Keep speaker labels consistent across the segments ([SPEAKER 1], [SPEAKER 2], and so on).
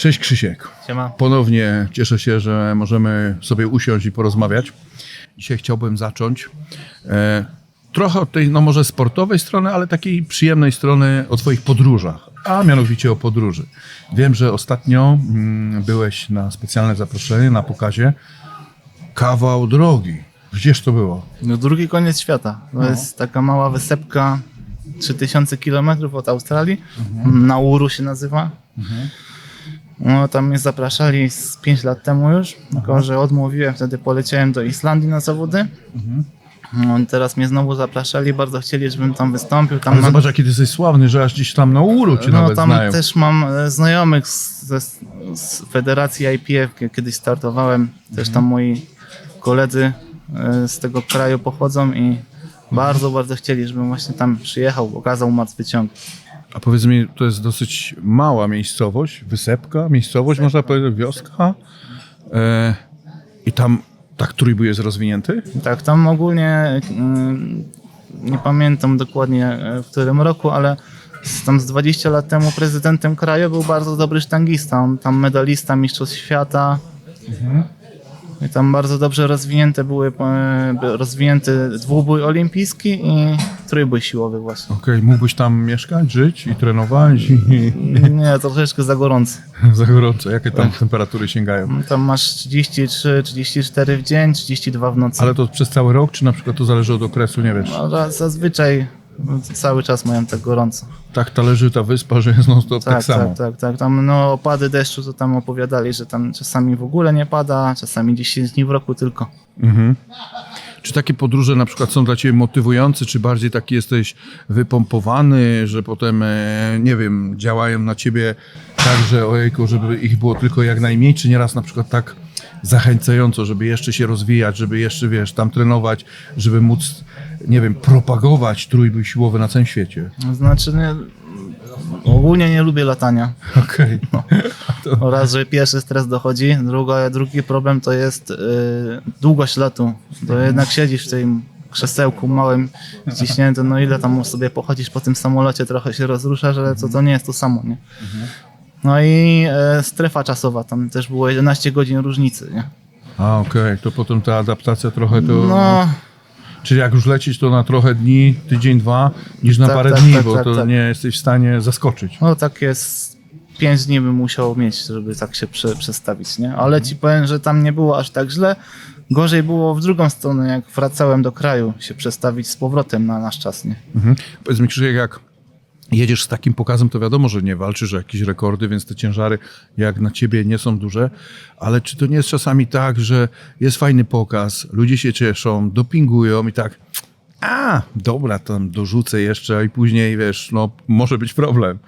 [SPEAKER 1] Cześć Krzysiek.
[SPEAKER 2] Siema.
[SPEAKER 1] Ponownie cieszę się, że możemy sobie usiąść i porozmawiać. Dzisiaj chciałbym zacząć e, trochę od tej, no może sportowej strony, ale takiej przyjemnej strony o Twoich podróżach, a mianowicie o podróży. Wiem, że ostatnio mm, byłeś na specjalne zaproszenie na pokazie Kawał Drogi. Gdzież to było?
[SPEAKER 2] No, drugi koniec świata. To jest taka mała wysepka 3000 km od Australii. Nauru się nazywa. No, tam mnie zapraszali z 5 lat temu już, tylko że odmówiłem, wtedy poleciałem do Islandii na zawody. No, i teraz mnie znowu zapraszali, bardzo chcieli, żebym tam wystąpił. Tam
[SPEAKER 1] Ale
[SPEAKER 2] mam-
[SPEAKER 1] zobacz, jaki ty jesteś sławny, że aż gdzieś tam na uru cię
[SPEAKER 2] no
[SPEAKER 1] nawet
[SPEAKER 2] tam
[SPEAKER 1] znają.
[SPEAKER 2] też mam e, znajomych z, ze, z federacji IPF, kie- kiedyś startowałem. Też tam moi koledzy e, z tego kraju pochodzą i bardzo, bardzo chcieli, żebym właśnie tam przyjechał, okazał martwy ciąg.
[SPEAKER 1] A powiedz mi, to jest dosyć mała miejscowość, wysepka, miejscowość, można powiedzieć, wioska. E, I tam tak trójbój jest rozwinięty?
[SPEAKER 2] Tak, tam ogólnie mm, nie pamiętam dokładnie e, w którym roku, ale tam z 20 lat temu prezydentem kraju był bardzo dobry sztangista. On tam medalista Mistrzostw Świata. I tam bardzo dobrze rozwinięte były e, rozwinięty dwubój olimpijski i trójbój siłowy właśnie.
[SPEAKER 1] Okej, mógłbyś tam mieszkać, żyć i trenować? I,
[SPEAKER 2] Nie, troszeczkę za gorący.
[SPEAKER 1] za gorąco. Jakie tam temperatury sięgają?
[SPEAKER 2] Tam masz 33, 34 w dzień, 32 w nocy.
[SPEAKER 1] Ale to przez cały rok, czy na przykład to zależy od okresu, nie wiesz?
[SPEAKER 2] No, za- zazwyczaj cały czas mają tak gorąco.
[SPEAKER 1] Tak ta leży ta wyspa, że jest non stop tak,
[SPEAKER 2] Tak,
[SPEAKER 1] samo.
[SPEAKER 2] tak, tak, tak. Tam no, opady deszczu to tam opowiadali, że tam czasami w ogóle nie pada, czasami 10 dni w roku tylko.
[SPEAKER 1] Mhm. Czy takie podróże na przykład są dla Ciebie motywujące, czy bardziej taki jesteś wypompowany, że potem, e, nie wiem, działają na Ciebie tak, że ojejku, żeby ich było tylko jak najmniej, czy nieraz na przykład tak zachęcająco, żeby jeszcze się rozwijać, żeby jeszcze, wiesz, tam trenować, żeby móc, nie wiem, propagować trójbój siłowy na całym świecie?
[SPEAKER 2] Znaczy, nie, ogólnie nie lubię latania.
[SPEAKER 1] Okej.
[SPEAKER 2] Oraz, że pierwszy stres dochodzi, druga, drugi problem to jest y, długość lotu. To jednak siedzisz w tym krzesełku małym, ściśniętym, no ile tam sobie pochodzisz po tym samolocie, trochę się rozruszasz, ale to, to nie jest to samo, nie? No i e, strefa czasowa, tam też było 11 godzin różnicy, nie?
[SPEAKER 1] A, okej, to potem ta adaptacja trochę to...
[SPEAKER 2] No,
[SPEAKER 1] Czyli jak już lecieć, to na trochę dni, tydzień, dwa, niż na
[SPEAKER 2] Tak,
[SPEAKER 1] parę
[SPEAKER 2] tak,
[SPEAKER 1] dni,
[SPEAKER 2] tak,
[SPEAKER 1] bo
[SPEAKER 2] tak,
[SPEAKER 1] to
[SPEAKER 2] tak.
[SPEAKER 1] nie jesteś w stanie zaskoczyć.
[SPEAKER 2] no tak jest. 5 dni bym musiał mieć, żeby tak się prze, przestawić, nie? Ale ci powiem, że tam nie było aż tak źle. Gorzej było w drugą stronę, jak wracałem do kraju, się przestawić z powrotem na nasz czas, nie?
[SPEAKER 1] Mhm. Powiedz mi, Krzysiek, jak jedziesz z takim pokazem, to wiadomo, że nie walczysz o jakieś rekordy, więc te ciężary jak na ciebie nie są duże, ale czy to nie jest czasami tak, że jest fajny pokaz, ludzie się cieszą, dopingują i tak, a, dobra, tam dorzucę jeszcze i później, wiesz, no, może być problem.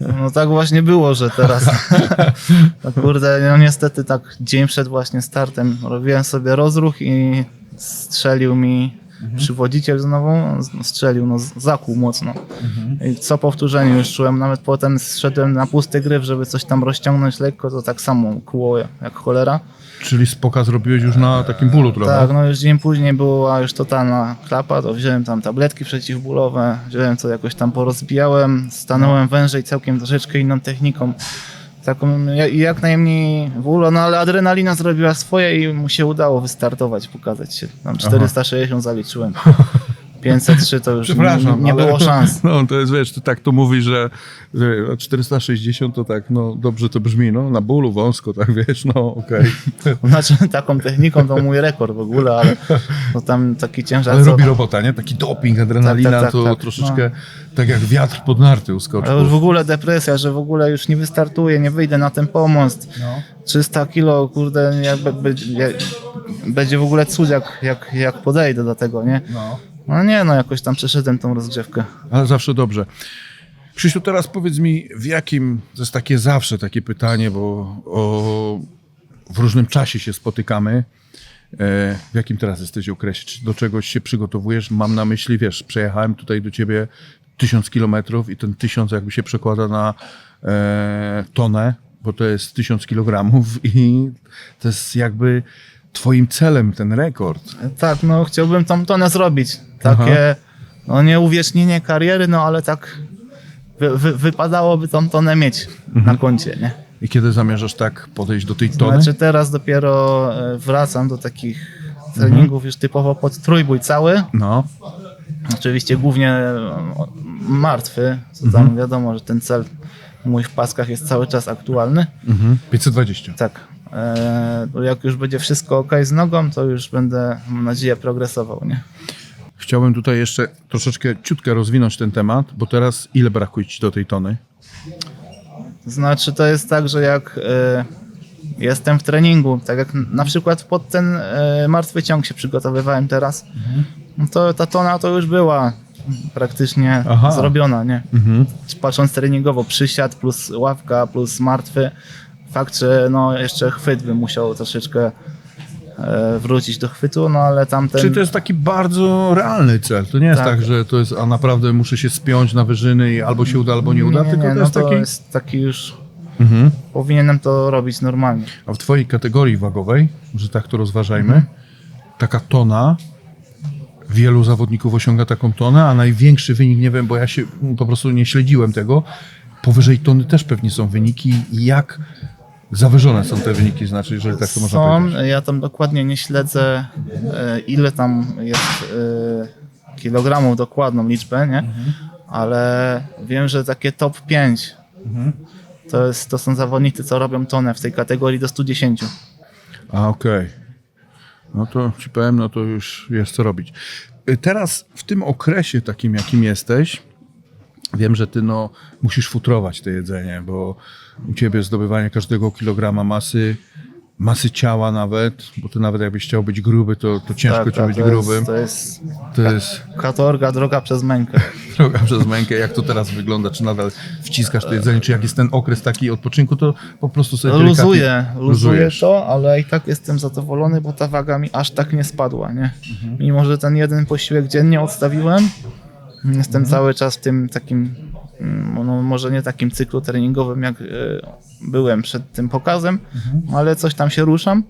[SPEAKER 2] No tak właśnie było, że teraz. no kurde, no niestety tak dzień przed właśnie startem robiłem sobie rozruch i strzelił mi przywodziciel znowu, no, strzelił, no z- zakłuł mocno. I co powtórzenie już czułem, nawet potem zszedłem na pusty gryf, żeby coś tam rozciągnąć lekko, to tak samo kłuło jak cholera.
[SPEAKER 1] Czyli z pokaz robiłeś już na takim bólu trochę.
[SPEAKER 2] Tak, no już dzień później była już totalna klapa, to wziąłem tam tabletki przeciwbólowe, wziąłem to jakoś tam porozbijałem, stanąłem wężej całkiem troszeczkę inną techniką. Taką ja- jak najmniej bólu, no ale adrenalina zrobiła swoje i mu się udało wystartować, pokazać się. Tam 460 zaliczyłem. 503 to już nie,
[SPEAKER 1] Przepraszam,
[SPEAKER 2] nie było szans.
[SPEAKER 1] No to jest, wiesz, ty tak to mówisz, że, że 460 to tak, no dobrze to brzmi, no na bólu wąsko, tak wiesz, no okej.
[SPEAKER 2] Znaczy taką techniką to mój rekord w ogóle, ale to tam taki ciężar.
[SPEAKER 1] Ale
[SPEAKER 2] co-
[SPEAKER 1] robi robota, nie? Taki doping, adrenalina,
[SPEAKER 2] Tak, tak, tak,
[SPEAKER 1] to
[SPEAKER 2] tak.
[SPEAKER 1] troszeczkę tak jak wiatr pod narty uskoczył.
[SPEAKER 2] Ale już w ogóle depresja, że w ogóle już nie wystartuję, nie wyjdę na ten pomost. 300 kilo, kurde, jakby, będzie, jak, będzie w ogóle cud, jak, jak, jak podejdę do tego, nie?
[SPEAKER 1] No.
[SPEAKER 2] No nie, no jakoś tam przeszedłem tą rozgrzewkę.
[SPEAKER 1] Ale zawsze dobrze. Krzysiu, teraz powiedz mi, w jakim, to jest takie zawsze takie pytanie, bo o, w różnym czasie się spotykamy. E, w jakim teraz jesteś okresie? Czy do czegoś się przygotowujesz? Mam na myśli, wiesz, przejechałem tutaj do ciebie tysiąc kilometrów i ten tysiąc jakby się przekłada na e, tonę, bo to jest tysiąc kilogramów i to jest jakby twoim celem ten rekord.
[SPEAKER 2] Tak, no chciałbym tą tonę zrobić. Takie, no nie uwiecznienie kariery, no ale tak wy, wy, wypadałoby tą tonę mieć na koncie, nie?
[SPEAKER 1] I kiedy zamierzasz tak podejść do tej tony?
[SPEAKER 2] Znaczy teraz dopiero e, wracam do takich treningów już typowo pod trójbój cały.
[SPEAKER 1] No,
[SPEAKER 2] Oczywiście głównie e, martwy, co tam wiadomo, że ten cel mój w paskach jest cały czas aktualny.
[SPEAKER 1] mhm. 520.
[SPEAKER 2] Tak. E, jak już będzie wszystko ok z nogą, to już będę, mam nadzieję, progresował, nie?
[SPEAKER 1] Chciałbym tutaj jeszcze troszeczkę ciutkę rozwinąć ten temat, bo teraz ile brakuje ci do tej tony?
[SPEAKER 2] Znaczy to jest tak, że jak e, jestem w treningu, tak jak na przykład pod ten e, martwy ciąg się przygotowywałem teraz, no to ta tona to już była praktycznie
[SPEAKER 1] Aha.
[SPEAKER 2] zrobiona, nie?
[SPEAKER 1] Mhm.
[SPEAKER 2] Patrząc treningowo, przysiad plus ławka plus martwy, fakt, że no jeszcze chwyt bym musiał troszeczkę e, wrócić do chwytu, no ale tamten...
[SPEAKER 1] Czyli to jest taki bardzo realny cel. To nie jest tak,
[SPEAKER 2] Tak.
[SPEAKER 1] że to jest, a naprawdę muszę się spiąć na wyżyny i albo się uda, albo nie uda, tylko to
[SPEAKER 2] no
[SPEAKER 1] jest
[SPEAKER 2] to
[SPEAKER 1] taki...
[SPEAKER 2] jest taki już...
[SPEAKER 1] Mhm.
[SPEAKER 2] Powinienem to robić normalnie.
[SPEAKER 1] A w twojej kategorii wagowej, że tak to rozważajmy,
[SPEAKER 2] Mhm.
[SPEAKER 1] taka tona, wielu zawodników osiąga taką tonę, a największy wynik, nie wiem, bo ja się po prostu nie śledziłem tego, powyżej tony też pewnie są wyniki. Jak zawyżone są te wyniki, znaczy, jeżeli tak to można
[SPEAKER 2] Są,
[SPEAKER 1] powiedzieć?
[SPEAKER 2] ja tam dokładnie nie śledzę, e, ile tam jest e, kilogramów, dokładną liczbę, nie? Ale wiem, że takie top 5 to, jest, to są zawodnicy, co robią tonę w tej kategorii do 110.
[SPEAKER 1] A, okej. No to ci powiem, no to już jest co robić. Y, Teraz w tym okresie takim, jakim jesteś, wiem, że ty no, musisz futrować to jedzenie, bo u ciebie zdobywanie każdego kilograma masy, masy ciała nawet, bo ty nawet jakbyś chciał być gruby, to, to ciężko ci być
[SPEAKER 2] Tak, to
[SPEAKER 1] grubym.
[SPEAKER 2] Jest, to jest
[SPEAKER 1] To jest
[SPEAKER 2] katorga, droga przez mękę.
[SPEAKER 1] droga przez mękę. Jak to teraz wygląda? Czy nadal wciskasz to jedzenie? Czy jak jest ten okres taki odpoczynku, to po prostu sobie
[SPEAKER 2] Luzuję, luzuję to, ale i tak jestem zadowolony, bo ta waga mi aż tak nie spadła, nie? Mimo, że ten jeden posiłek dziennie odstawiłem, jestem cały czas w tym takim, mm, no może nie takim cyklu treningowym, jak e, byłem przed tym pokazem, ale coś tam się ruszam.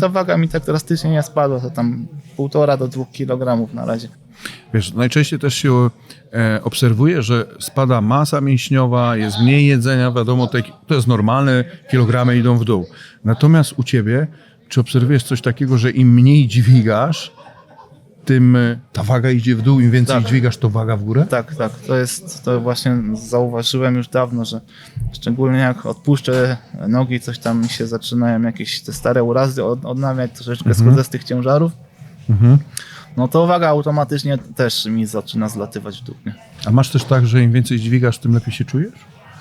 [SPEAKER 2] Ta waga mi tak drastycznie nie spadła, to tam półtora do dwóch kilogramów na razie.
[SPEAKER 1] Wiesz, najczęściej też się e, obserwuje, że spada masa mięśniowa, jest mniej jedzenia, wiadomo, te, to jest normalne, kilogramy idą w dół. Natomiast u ciebie, czy obserwujesz coś takiego, że im mniej dźwigasz, tym e, ta waga idzie w dół, im więcej
[SPEAKER 2] Tak.
[SPEAKER 1] dźwigasz, to waga w górę?
[SPEAKER 2] Tak, tak. To jest, to właśnie zauważyłem już dawno, że szczególnie jak odpuszczę nogi, coś tam mi się zaczynają jakieś te stare urazy od, odnawiać, troszeczkę schodzę z tych ciężarów. No to waga automatycznie też mi zaczyna zlatywać w dół. Nie?
[SPEAKER 1] A masz też tak, że im więcej dźwigasz, tym lepiej się czujesz?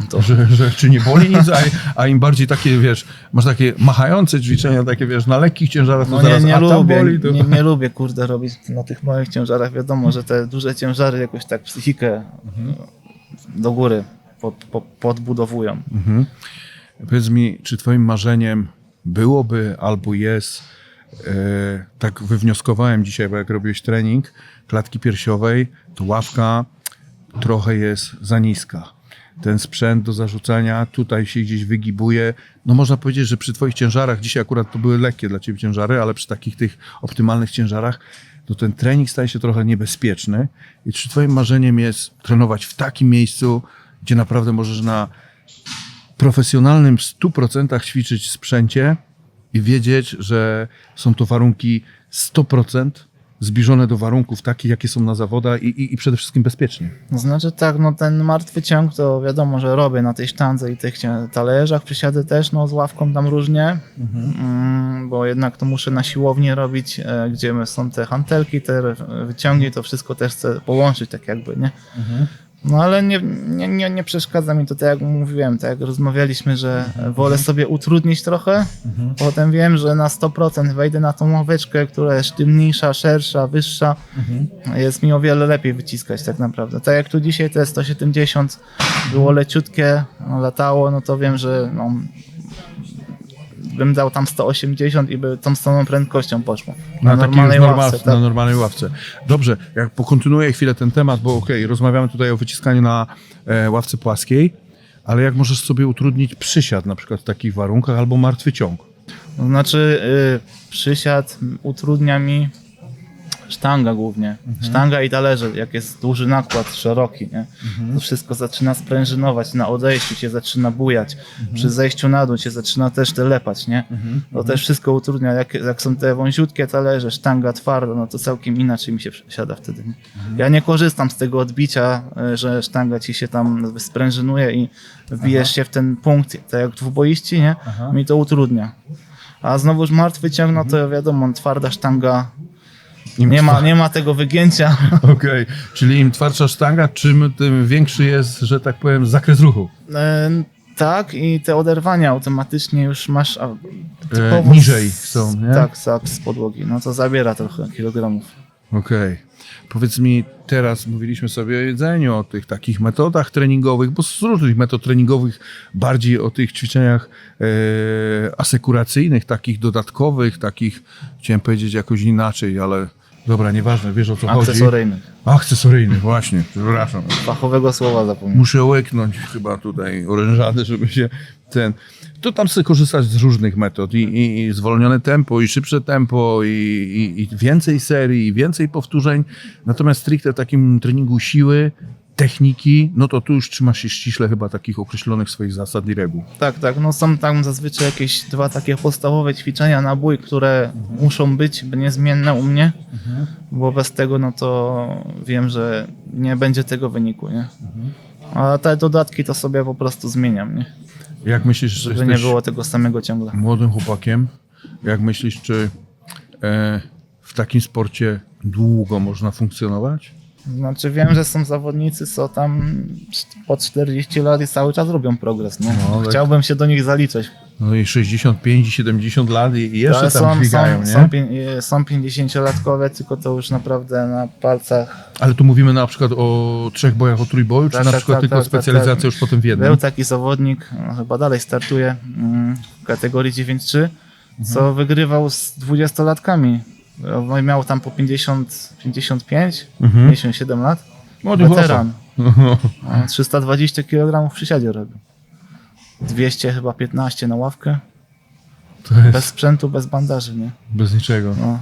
[SPEAKER 2] To-
[SPEAKER 1] Że, że czy nie boli nic, a, a im bardziej takie, wiesz, masz takie machające ćwiczenia, takie, wiesz, na lekkich ciężarach, to
[SPEAKER 2] No nie,
[SPEAKER 1] zaraz,
[SPEAKER 2] nie lubię,
[SPEAKER 1] boli, to...
[SPEAKER 2] nie, nie lubię kurde robić na tych małych ciężarach. Wiadomo, że te duże ciężary jakoś tak psychikę do góry pod, pod, podbudowują.
[SPEAKER 1] Powiedz mi, czy twoim marzeniem byłoby albo jest, e, tak wywnioskowałem dzisiaj, bo jak robiłeś trening klatki piersiowej, to ławka trochę jest za niska. Ten sprzęt do zarzucania tutaj się gdzieś wygibuje. No można powiedzieć, że przy twoich ciężarach, dzisiaj akurat to były lekkie dla ciebie ciężary, ale przy takich tych optymalnych ciężarach, to ten trening staje się trochę niebezpieczny. I czy twoim marzeniem jest trenować w takim miejscu, gdzie naprawdę możesz na profesjonalnym 100% ćwiczyć sprzęcie i wiedzieć, że są to warunki 100% zbliżone do warunków takich, jakie są na zawodach i, i, i przede wszystkim bezpiecznie.
[SPEAKER 2] No Znaczy tak, no ten martwy ciąg to wiadomo, że robię na tej sztandze i tych talerzach, przysiady też, no z ławką tam różnie, mm, bo jednak to muszę na siłowni robić, e, gdzie są te hantelki, te wyciągi, to wszystko też chcę połączyć tak jakby, nie? No ale nie, nie, nie, nie przeszkadza mi to, tak jak mówiłem, tak jak rozmawialiśmy, że wolę sobie utrudnić trochę, potem wiem, że na 100% wejdę na tą ławeczkę, która jest sztywniejsza, szersza, wyższa, jest mi o wiele lepiej wyciskać tak naprawdę. Tak jak tu dzisiaj te 170 było leciutkie, latało, no to wiem, że no, bym dał tam 180 i by tą samą prędkością poszło.
[SPEAKER 1] Na, takiej już normal,
[SPEAKER 2] ławce, tak.
[SPEAKER 1] na normalnej ławce. Dobrze, jak pokontynuuję chwilę ten temat, bo okej, rozmawiamy tutaj o wyciskaniu na e, ławce płaskiej, ale jak możesz sobie utrudnić przysiad na przykład w takich warunkach albo martwy ciąg?
[SPEAKER 2] To znaczy y, przysiad utrudnia mi sztanga głównie. Sztanga i talerze, jak jest duży nakład, szeroki, nie? To wszystko zaczyna sprężynować, na odejściu się zaczyna bujać, przy zejściu na dół się zaczyna też telepać, nie? To też wszystko utrudnia, jak, jak są te wąziutkie talerze, sztanga twarda, no to całkiem inaczej mi się siada wtedy. Nie? Ja nie korzystam z tego odbicia, e, że sztanga ci się tam sprężynuje i wbijesz się w ten punkt, tak jak dwuboiści, nie? Mi to utrudnia. A znowuż martwy ciąg, no to wiadomo, twarda sztanga,
[SPEAKER 1] Im
[SPEAKER 2] nie ma, nie ma tego wygięcia.
[SPEAKER 1] Okej, czyli im twardsza sztanga, czym tym większy jest, że tak powiem, zakres ruchu.
[SPEAKER 2] E, tak, i te oderwania automatycznie już masz a,
[SPEAKER 1] E, niżej są, nie?
[SPEAKER 2] Tak, tak, z podłogi. No to zabiera trochę kilogramów.
[SPEAKER 1] Okej. Powiedz mi, teraz mówiliśmy sobie o jedzeniu, o tych takich metodach treningowych, bo z różnych metod treningowych, bardziej o tych ćwiczeniach e, asekuracyjnych, takich dodatkowych, takich, chciałem powiedzieć jakoś inaczej, ale dobra, nieważne, wiesz o co chodzi.
[SPEAKER 2] Akcesoryjnych.
[SPEAKER 1] Akcesoryjnych, właśnie, przepraszam.
[SPEAKER 2] Fachowego słowa zapomniałem.
[SPEAKER 1] Muszę łyknąć chyba tutaj orężady, żeby się ten... To tam sobie korzystać z różnych metod i, i, i zwolnione tempo, i szybsze tempo, i, i, i więcej serii, i więcej powtórzeń. Natomiast stricte w takim treningu siły, techniki, no to tu już trzymasz się ściśle chyba takich określonych swoich zasad i reguł.
[SPEAKER 2] Tak, tak. No są tam zazwyczaj jakieś dwa takie podstawowe ćwiczenia na bój, które muszą być niezmienne u mnie, bo bez tego no to wiem, że nie będzie tego wyniku, nie? A te dodatki to sobie po prostu zmieniam, nie?
[SPEAKER 1] Jak myślisz, że
[SPEAKER 2] Żeby nie było tego samego ciągle.
[SPEAKER 1] młodym chłopakiem, jak myślisz, czy e, w takim sporcie długo można funkcjonować?
[SPEAKER 2] Znaczy wiem, że są zawodnicy, co tam po 40 lat i cały czas robią progres, nie?
[SPEAKER 1] No, tak.
[SPEAKER 2] Chciałbym się do nich zaliczyć.
[SPEAKER 1] No i 65 i 70 lat i jeszcze
[SPEAKER 2] Ale
[SPEAKER 1] tam dźwigają,
[SPEAKER 2] są,
[SPEAKER 1] nie?
[SPEAKER 2] są, pię- są 50-latkowie, tylko to już naprawdę na palcach.
[SPEAKER 1] Ale tu mówimy na przykład o trzech bojach o trójboju, czy
[SPEAKER 2] Tak,
[SPEAKER 1] na
[SPEAKER 2] tak,
[SPEAKER 1] przykład
[SPEAKER 2] tak,
[SPEAKER 1] tylko
[SPEAKER 2] tak, tak,
[SPEAKER 1] specjalizacja
[SPEAKER 2] tak.
[SPEAKER 1] już potem w jednym?
[SPEAKER 2] Był taki zawodnik, no, chyba dalej startuje mm, w kategorii 9-3, co
[SPEAKER 1] Mhm.
[SPEAKER 2] wygrywał z 20-latkami. On Miał tam po 50, 55,
[SPEAKER 1] Mhm.
[SPEAKER 2] 57 lat.
[SPEAKER 1] Młody
[SPEAKER 2] Weteran.
[SPEAKER 1] chłopak.
[SPEAKER 2] A 320 kg w przysiadzie robił. 200 chyba 15 na ławkę.
[SPEAKER 1] Jest
[SPEAKER 2] Bez sprzętu, bez bandaży, nie?
[SPEAKER 1] bez niczego.
[SPEAKER 2] No,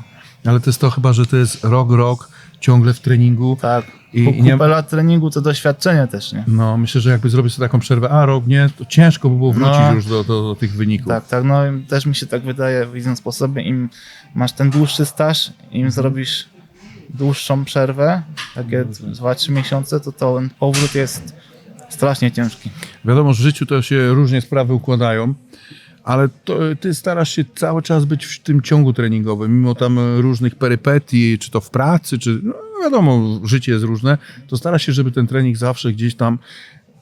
[SPEAKER 1] Ale to jest to chyba, że to jest rok, rok, ciągle w treningu.
[SPEAKER 2] tak.
[SPEAKER 1] I-
[SPEAKER 2] I,
[SPEAKER 1] i nie-
[SPEAKER 2] Kupę lat treningu to doświadczenie też, nie?
[SPEAKER 1] No, myślę, że jakby zrobić sobie taką przerwę, a rok nie, to ciężko by było wrócić
[SPEAKER 2] No.
[SPEAKER 1] już do, do, do tych wyników.
[SPEAKER 2] Tak, tak. No też mi się tak wydaje, widząc po sobie, im masz ten dłuższy staż, im
[SPEAKER 1] Mhm.
[SPEAKER 2] zrobisz dłuższą przerwę, takie 2-3 miesiące, to ten powrót jest strasznie ciężki.
[SPEAKER 1] Wiadomo, że w życiu to się różnie sprawy układają, ale to, ty starasz się cały czas być w tym ciągu treningowym, mimo tam różnych perypetii, czy to w pracy, czy no wiadomo, życie jest różne, to starasz się, żeby ten trening zawsze gdzieś tam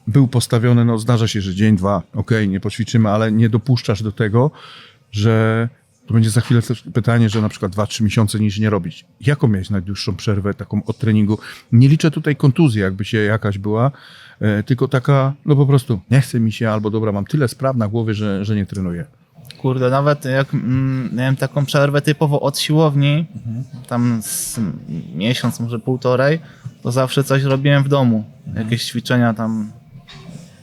[SPEAKER 1] był postawiony, no zdarza się, że dzień, dwa, okej, nie poćwiczymy, ale nie dopuszczasz do tego, że to będzie za chwilę też pytanie, że na przykład 2-3 miesiące nic nie robić. Jaką miałeś najdłuższą przerwę taką od treningu? Nie liczę tutaj kontuzji, jakby się jakaś była, e, tylko taka, no po prostu nie chce mi się, albo dobra, mam tyle spraw na głowie, że, że nie trenuję.
[SPEAKER 2] Kurde, nawet jak mm, miałem taką przerwę typowo od siłowni, tam z miesiąc, może półtorej, to zawsze coś robiłem w domu. Jakieś ćwiczenia tam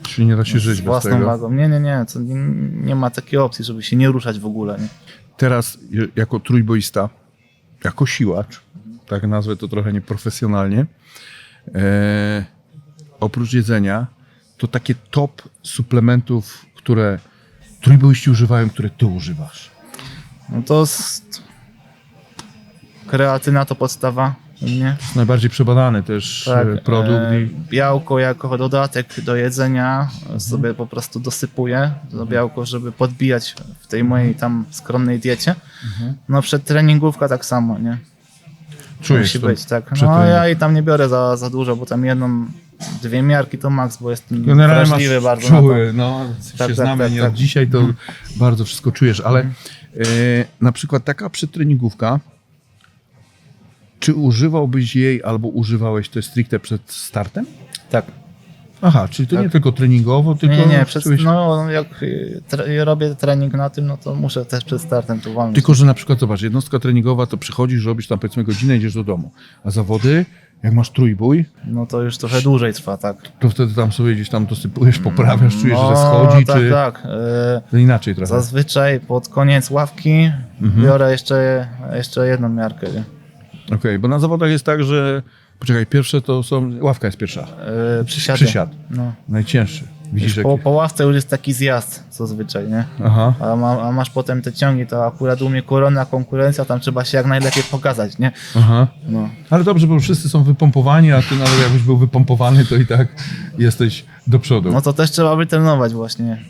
[SPEAKER 1] Czyli nie da się żyć
[SPEAKER 2] z
[SPEAKER 1] bez
[SPEAKER 2] własną
[SPEAKER 1] tego.
[SPEAKER 2] wagą. Nie, nie, nie, to nie, nie ma takiej opcji, żeby się nie ruszać w ogóle. Nie?
[SPEAKER 1] Teraz jako trójboista, jako siłacz, tak nazwę to trochę nieprofesjonalnie, e, oprócz jedzenia, to takie top suplementów, które trójboiści używają, które ty używasz.
[SPEAKER 2] No to kreatyna to podstawa u mnie.
[SPEAKER 1] jest najbardziej przebadany też
[SPEAKER 2] Tak,
[SPEAKER 1] e, produkt.
[SPEAKER 2] e,
[SPEAKER 1] I,
[SPEAKER 2] białko jako dodatek do jedzenia sobie po prostu dosypuję. To białko, żeby podbijać w tej mojej tam skromnej diecie. No przed treningówka tak samo, nie?
[SPEAKER 1] czujesz
[SPEAKER 2] Musi
[SPEAKER 1] to
[SPEAKER 2] być, tak. No ja i tam nie biorę za, za dużo, bo tam jedną, dwie miarki to maks, bo jestem
[SPEAKER 1] Generalnie
[SPEAKER 2] wrażliwy bardzo to.
[SPEAKER 1] czuły, no, się
[SPEAKER 2] tak,
[SPEAKER 1] znamy
[SPEAKER 2] tak,
[SPEAKER 1] nie
[SPEAKER 2] tak.
[SPEAKER 1] od dzisiaj, to bardzo wszystko czujesz, ale e, na przykład taka przedtreningówka, czy używałbyś jej albo używałeś to stricte przed startem?
[SPEAKER 2] Tak.
[SPEAKER 1] Aha, czyli to nie tylko treningowo, tylko
[SPEAKER 2] Nie, nie, przed,
[SPEAKER 1] czułeś-
[SPEAKER 2] no jak y, tre, robię trening na tym, no to muszę też przed startem tu walnąć.
[SPEAKER 1] Tylko, że na przykład, zobacz, jednostka treningowa, to przychodzisz, robisz tam powiedzmy godzinę, idziesz do domu, a zawody, jak masz trójbój,
[SPEAKER 2] No to już trochę dłużej trwa, tak.
[SPEAKER 1] to wtedy tam sobie gdzieś tam dosypujesz, poprawiasz, czujesz, że
[SPEAKER 2] No,
[SPEAKER 1] schodzi,
[SPEAKER 2] tak,
[SPEAKER 1] czy
[SPEAKER 2] tak. Y,
[SPEAKER 1] to inaczej trochę.
[SPEAKER 2] Zazwyczaj pod koniec ławki
[SPEAKER 1] Mhm.
[SPEAKER 2] biorę jeszcze, jeszcze jedną miarkę. Nie?
[SPEAKER 1] Okej, bo na zawodach jest tak, że poczekaj, pierwsze to są, ławka jest pierwsza,
[SPEAKER 2] Yy, przysiady.
[SPEAKER 1] Przysiad.
[SPEAKER 2] No.
[SPEAKER 1] najcięższy. Widzisz,
[SPEAKER 2] Po, po ławce już jest taki zjazd zazwyczaj, nie?
[SPEAKER 1] Aha,
[SPEAKER 2] A, ma, a masz potem te ciągi, to akurat u mnie korona konkurencja, tam trzeba się jak najlepiej pokazać, nie?
[SPEAKER 1] aha.
[SPEAKER 2] No.
[SPEAKER 1] Ale dobrze, bo wszyscy są wypompowani, a ty nawet jakbyś był wypompowany, to i tak jesteś do przodu.
[SPEAKER 2] no to też trzeba wytrenować właśnie.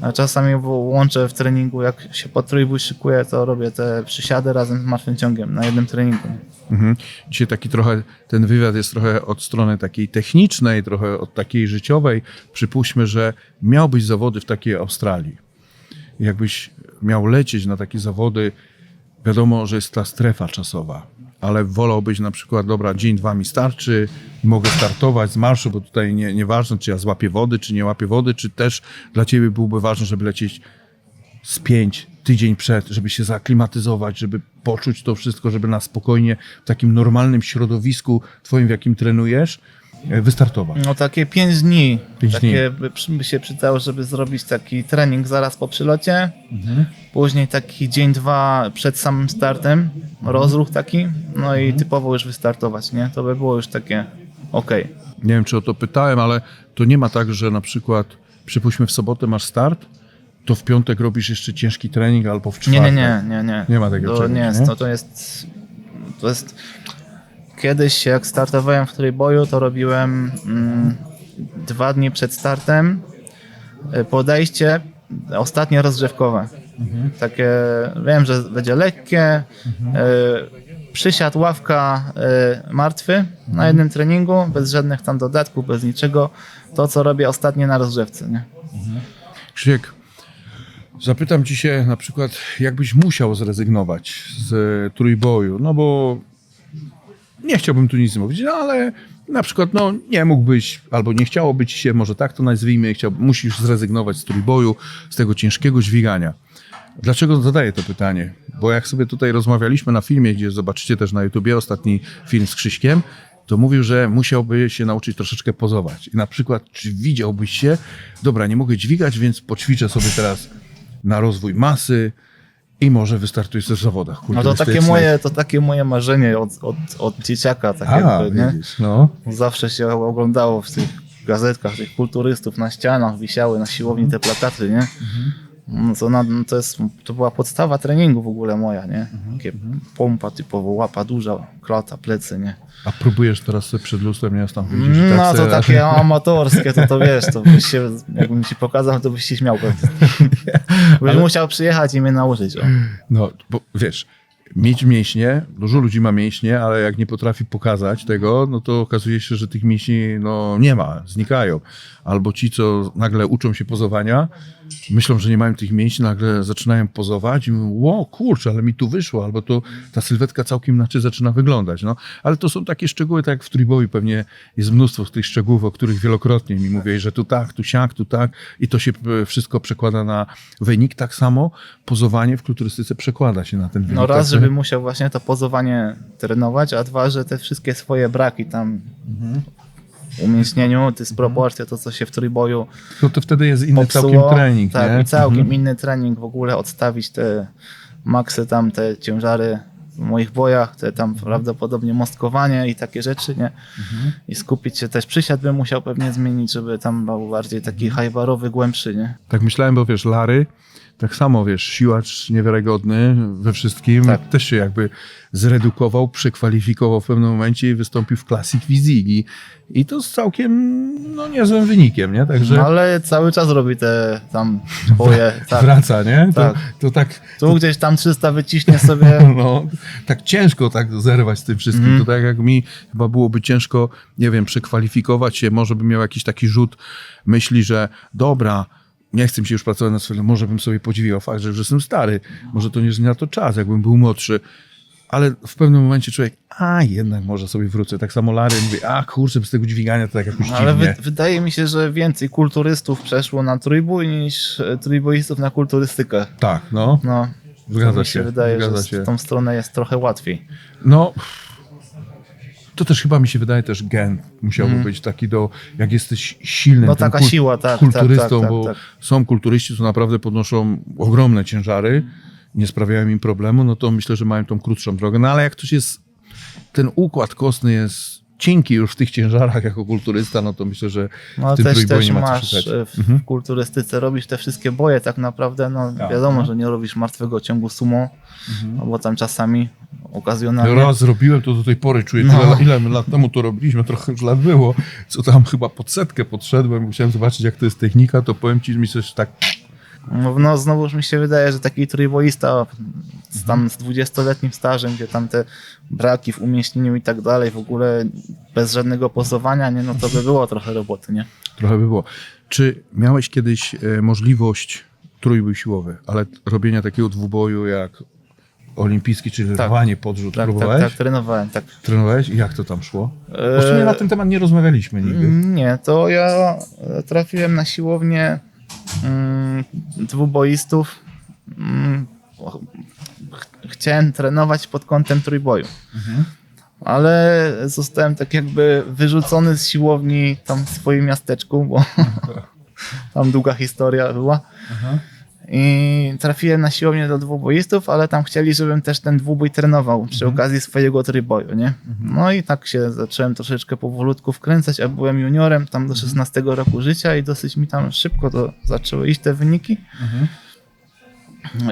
[SPEAKER 2] A czasami łączę w treningu, jak się po trójbój szykuję, to robię te przysiady razem z martwym ciągiem na jednym treningu.
[SPEAKER 1] Mhm. Dzisiaj taki trochę, ten wywiad jest trochę od strony takiej technicznej, trochę od takiej życiowej. Przypuśćmy, że miałbyś zawody w takiej Australii. Jakbyś miał lecieć na takie zawody, wiadomo, że jest ta strefa czasowa, ale wolałbyś na przykład, dobra, dzień, dwa mi starczy, mogę startować z marszu, bo tutaj nie, nieważne, czy ja złapię wody, czy nie łapię wody, czy też dla ciebie byłoby ważne, żeby lecieć z pięć, tydzień przed, żeby się zaklimatyzować, żeby poczuć to wszystko, żeby na spokojnie, w takim normalnym środowisku twoim, w jakim trenujesz, wystartować.
[SPEAKER 2] No takie 5 dni.
[SPEAKER 1] Pięć
[SPEAKER 2] takie by, przy- by się przydało, żeby zrobić taki trening zaraz po przylocie.
[SPEAKER 1] Mhm.
[SPEAKER 2] Później taki dzień, dwa przed samym startem, rozruch taki. No
[SPEAKER 1] Mhm.
[SPEAKER 2] i typowo już wystartować, nie? To by było już takie okej.
[SPEAKER 1] Nie wiem, czy o to pytałem, ale to nie ma tak, że na przykład, przypuśćmy w sobotę masz start, to w piątek robisz jeszcze ciężki trening albo w
[SPEAKER 2] Nie,
[SPEAKER 1] czwartek.
[SPEAKER 2] nie, nie, nie, nie.
[SPEAKER 1] Nie ma takiego
[SPEAKER 2] to
[SPEAKER 1] czegoś,
[SPEAKER 2] nie jest,
[SPEAKER 1] nie?
[SPEAKER 2] To, to jest, to jest, kiedyś jak startowałem w trójboju, to robiłem mm, dwa dni przed startem y, podejście ostatnie rozgrzewkowe.
[SPEAKER 1] Mhm.
[SPEAKER 2] Takie, wiem, że będzie lekkie, y, przysiad, ławka, y, martwy
[SPEAKER 1] Mhm.
[SPEAKER 2] na jednym treningu, bez żadnych tam dodatków, bez niczego. To, co robię ostatnie na rozgrzewce, nie?
[SPEAKER 1] Krzysiek, zapytam ci się na przykład, jakbyś musiał zrezygnować z trójboju, no bo nie chciałbym tu nic mówić, no ale na przykład no nie mógłbyś, albo nie chciałoby ci się, może tak to nazwijmy, chciał, musisz zrezygnować z trójboju, z tego ciężkiego dźwigania. Dlaczego zadaję to pytanie? Bo jak sobie tutaj rozmawialiśmy na filmie, gdzie zobaczycie też na YouTubie ostatni film z Krzyśkiem, to mówił, że musiałby się nauczyć troszeczkę pozować. I na przykład, czy widziałbyś się, dobra, nie mogę dźwigać, więc poćwiczę sobie teraz na rozwój masy i może wystartuję też w zawodach
[SPEAKER 2] No to takie moje, to takie moje marzenie od, od, od dzieciaka, tak
[SPEAKER 1] A,
[SPEAKER 2] jakby, nie?
[SPEAKER 1] widzisz, no.
[SPEAKER 2] Zawsze się oglądało w tych gazetkach, tych kulturystów na ścianach, wisiały na siłowni te plakaty, nie? No to, na, no to, jest, to była podstawa treningu w ogóle moja, nie? Takie pompa typowo, łapa duża, klata, plecy, nie?
[SPEAKER 1] A próbujesz teraz sobie przed lustrem, nie tam powiedzieć, że tak
[SPEAKER 2] No to takie amatorskie, to to wiesz, to byś się, jakbym ci pokazał, to byś się śmiał. Byś musiał przyjechać i mnie nauczyć. O.
[SPEAKER 1] No, bo wiesz, mieć mięśnie, dużo ludzi ma mięśnie, ale jak nie potrafi pokazać tego, no to okazuje się, że tych mięśni no, nie ma, znikają. Albo ci, co nagle uczą się pozowania, myślą, że nie mają tych mięśni, nagle zaczynają pozować i mówią, ło, kurczę, ale mi tu wyszło, albo to ta sylwetka całkiem inaczej zaczyna wyglądać. No. Ale to są takie szczegóły, tak jak w trójboju pewnie jest mnóstwo tych szczegółów, o których wielokrotnie mi mówię, że tu tak, tu siak, tu tak i to się e, wszystko przekłada na wynik. Tak samo pozowanie w kulturystyce przekłada się na ten wynik.
[SPEAKER 2] No raz, żeby musiał właśnie to pozowanie trenować, a dwa, że te wszystkie swoje braki tam w umięśnieniu, dysproporcje, to co się w trójboju
[SPEAKER 1] No to wtedy jest inny
[SPEAKER 2] popsuło.
[SPEAKER 1] całkiem trening,
[SPEAKER 2] Tak,
[SPEAKER 1] nie?
[SPEAKER 2] i całkiem
[SPEAKER 1] Mhm.
[SPEAKER 2] inny trening w ogóle odstawić te maksy tam, te ciężary w moich bojach, te tam prawdopodobnie mostkowanie i takie rzeczy, nie?
[SPEAKER 1] Mhm.
[SPEAKER 2] I skupić się też, przysiad bym musiał pewnie zmienić, żeby tam był bardziej taki
[SPEAKER 1] Mhm.
[SPEAKER 2] hajbarowy, głębszy, nie?
[SPEAKER 1] Tak myślałem, bo wiesz, Lary, tak samo, wiesz, siłacz niewiarygodny we wszystkim,
[SPEAKER 2] Tak.
[SPEAKER 1] też się jakby zredukował, przekwalifikował w pewnym momencie i wystąpił w Classic Physique i, to z całkiem, no, niezłym wynikiem, nie? Także
[SPEAKER 2] No, ale cały czas robi te tam boje, tak.
[SPEAKER 1] wraca, nie? To
[SPEAKER 2] Tak.
[SPEAKER 1] to tak,
[SPEAKER 2] Tu gdzieś tam 300 wyciśnie sobie,
[SPEAKER 1] no, tak ciężko tak zerwać z tym wszystkim.
[SPEAKER 2] Mhm.
[SPEAKER 1] To tak jak mi chyba byłoby ciężko, nie wiem, przekwalifikować się, może bym miał jakiś taki rzut myśli, że dobra, nie chcę mi się już pracować na swoim, może bym sobie podziwiał fakt, że już jestem stary, może to nie jest na to czas, jakbym był młodszy. Ale w pewnym momencie człowiek, a jednak może sobie wrócę. Tak samo Lary mówi, a kurczę, bez tego dźwigania to tak jakoś
[SPEAKER 2] No, ale
[SPEAKER 1] dziwnie.
[SPEAKER 2] wy, wydaje mi się, że więcej kulturystów przeszło na trójbój niż e, trójboistów na kulturystykę.
[SPEAKER 1] Tak, no.
[SPEAKER 2] No,
[SPEAKER 1] Zgadza się,
[SPEAKER 2] się wydaje,
[SPEAKER 1] zgadza
[SPEAKER 2] że
[SPEAKER 1] się.
[SPEAKER 2] w tą stronę jest trochę łatwiej.
[SPEAKER 1] No, to też chyba mi się wydaje też gen musiałby być taki do, jak jesteś silnym
[SPEAKER 2] Mhm. No taka siła, tak,
[SPEAKER 1] kulturystą,
[SPEAKER 2] tak, tak,
[SPEAKER 1] bo
[SPEAKER 2] tak,
[SPEAKER 1] są kulturyści, co naprawdę podnoszą ogromne ciężary, nie sprawiają im problemu, no to myślę, że mają tą krótszą drogę. No ale jak ktoś jest ten układ kostny jest cienki już w tych ciężarach jako kulturysta, no to myślę, że
[SPEAKER 2] No
[SPEAKER 1] w tym
[SPEAKER 2] też, też
[SPEAKER 1] nie ma
[SPEAKER 2] masz e, w, w kulturystyce, robisz te wszystkie boje tak naprawdę, no
[SPEAKER 1] Tak.
[SPEAKER 2] wiadomo, że nie robisz martwego ciągu sumo, no bo tam czasami okazjonalnie...
[SPEAKER 1] Raz zrobiłem to do tej pory, czuję,
[SPEAKER 2] No.
[SPEAKER 1] tyle, ile lat temu to robiliśmy, trochę już lat było, co tam chyba pod setkę podszedłem, musiałem zobaczyć jak to jest technika, to powiem ci, że mi coś tak,
[SPEAKER 2] No, no znowuż mi się wydaje, że taki trójboista z tam z 20-letnim stażem, gdzie tam te braki w umieśnieniu i tak dalej, w ogóle bez żadnego pozowania, nie, no to by było trochę roboty, nie?
[SPEAKER 1] trochę by było. Czy miałeś kiedyś e, możliwość trójbój siłowy, ale robienia takiego dwuboju jak olimpijski, czyli
[SPEAKER 2] Tak.
[SPEAKER 1] rwanie, podrzut,
[SPEAKER 2] Tak, tak,
[SPEAKER 1] próbowałeś?
[SPEAKER 2] tak, trenowałem, tak.
[SPEAKER 1] Trenowałeś? I jak to tam szło? Bo w sumie
[SPEAKER 2] Eee,
[SPEAKER 1] na ten temat nie rozmawialiśmy nigdy.
[SPEAKER 2] Nie, to ja e, trafiłem na siłownię mm, dwuboistów. Mm, ch- chciałem trenować pod kątem trójboju. Ale zostałem tak jakby wyrzucony z siłowni tam w swoim miasteczku, bo tam długa historia była. I trafiłem na siłownię do dwuboistów, ale tam chcieli, żebym też ten dwubój trenował przy okazji swojego trójboju, nie? No i tak się zacząłem troszeczkę powolutku wkręcać, a byłem juniorem tam do 16 roku życia i dosyć mi tam szybko to zaczęły iść te wyniki.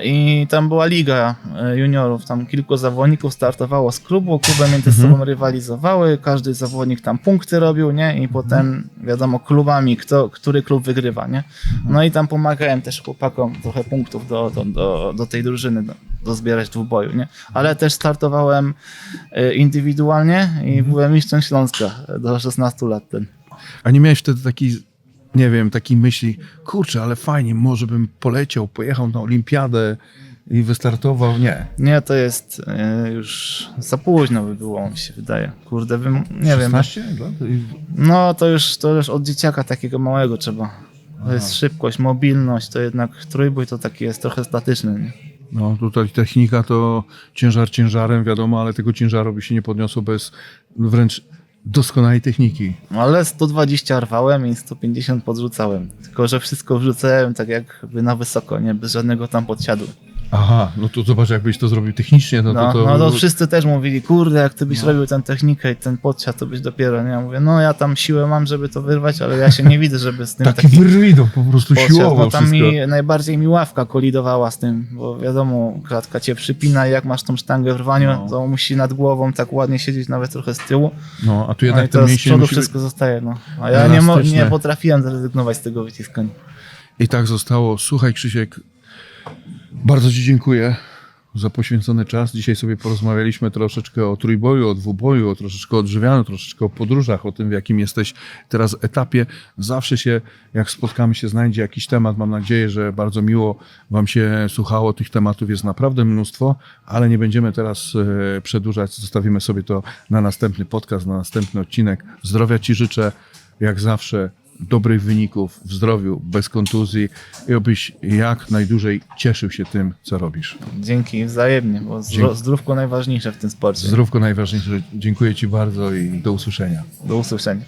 [SPEAKER 2] I tam była liga e, juniorów, tam kilku zawodników startowało z klubu, kluby między sobą rywalizowały, każdy zawodnik tam punkty robił, nie? I potem wiadomo klubami, kto, który klub wygrywa, nie? No i tam pomagałem też chłopakom trochę punktów do, do, do, do tej drużyny, do, do zbierać dwuboju, nie? Ale też startowałem e, indywidualnie i byłem mistrzem Śląska do 16 lat ten.
[SPEAKER 1] A nie miałeś wtedy takiej, nie wiem, takiej myśli, kurczę, ale fajnie, może bym poleciał, pojechał na olimpiadę i wystartował? Nie.
[SPEAKER 2] Nie, to jest e, już za późno by było, mi się wydaje. Kurde, bym, nie wiem.
[SPEAKER 1] 16 lat? I-
[SPEAKER 2] No to już, to już od dzieciaka takiego małego trzeba. To jest szybkość, mobilność, to jednak trójbój to taki jest trochę statyczny. Nie?
[SPEAKER 1] No tutaj technika to ciężar ciężarem, wiadomo, ale tego ciężaru by się nie podniosło bez wręcz doskonałej techniki.
[SPEAKER 2] Ale 120 rwałem i 150 podrzucałem. Tylko, że wszystko wrzucałem tak jakby na wysoko, nie? Bez żadnego tam podsiadu.
[SPEAKER 1] Aha, no to zobacz, jakbyś to zrobił technicznie, no,
[SPEAKER 2] No,
[SPEAKER 1] to, to...
[SPEAKER 2] no to wszyscy też mówili, kurde, jak ty byś robił tę technikę i ten podsiad, to byś dopiero, nie? Ja mówię, no ja tam siłę mam, żeby to wyrwać, ale ja się nie widzę, żeby z tym
[SPEAKER 1] Taki
[SPEAKER 2] taki
[SPEAKER 1] wyrwidą, po prostu
[SPEAKER 2] podsiad,
[SPEAKER 1] siłowo
[SPEAKER 2] bo tam
[SPEAKER 1] wszystko.
[SPEAKER 2] mi najbardziej mi ławka kolidowała z tym, bo wiadomo, klatka cię przypina i jak masz tą sztangę w rwaniu,
[SPEAKER 1] No.
[SPEAKER 2] to musi nad głową tak ładnie siedzieć, nawet trochę z tyłu,
[SPEAKER 1] No, a tu
[SPEAKER 2] no
[SPEAKER 1] jednak
[SPEAKER 2] i
[SPEAKER 1] ten
[SPEAKER 2] z
[SPEAKER 1] mięsień
[SPEAKER 2] przodu
[SPEAKER 1] musi
[SPEAKER 2] wszystko zostaje, no. A ja nie, nie potrafiłem zrezygnować z tego wyciskania.
[SPEAKER 1] I tak zostało. Słuchaj, Krzysiek, bardzo Ci dziękuję za poświęcony czas. Dzisiaj sobie porozmawialiśmy troszeczkę o trójboju, o dwuboju, o troszeczkę odżywianiu, troszeczkę o podróżach, o tym, w jakim jesteś teraz etapie. Zawsze się, jak spotkamy się, znajdzie jakiś temat. Mam nadzieję, że bardzo miło Wam się słuchało. Tych tematów jest naprawdę mnóstwo, ale nie będziemy teraz e, przedłużać. Zostawimy sobie to na następny podcast, na następny odcinek. Zdrowia Ci życzę, jak zawsze dobrych wyników w zdrowiu, bez kontuzji i obyś jak najdłużej cieszył się tym, co robisz.
[SPEAKER 2] Dzięki, wzajemnie, bo zdro- zdrówko najważniejsze w tym sporcie.
[SPEAKER 1] Zdrówko najważniejsze. Dziękuję Ci bardzo i do usłyszenia.
[SPEAKER 2] Do usłyszenia.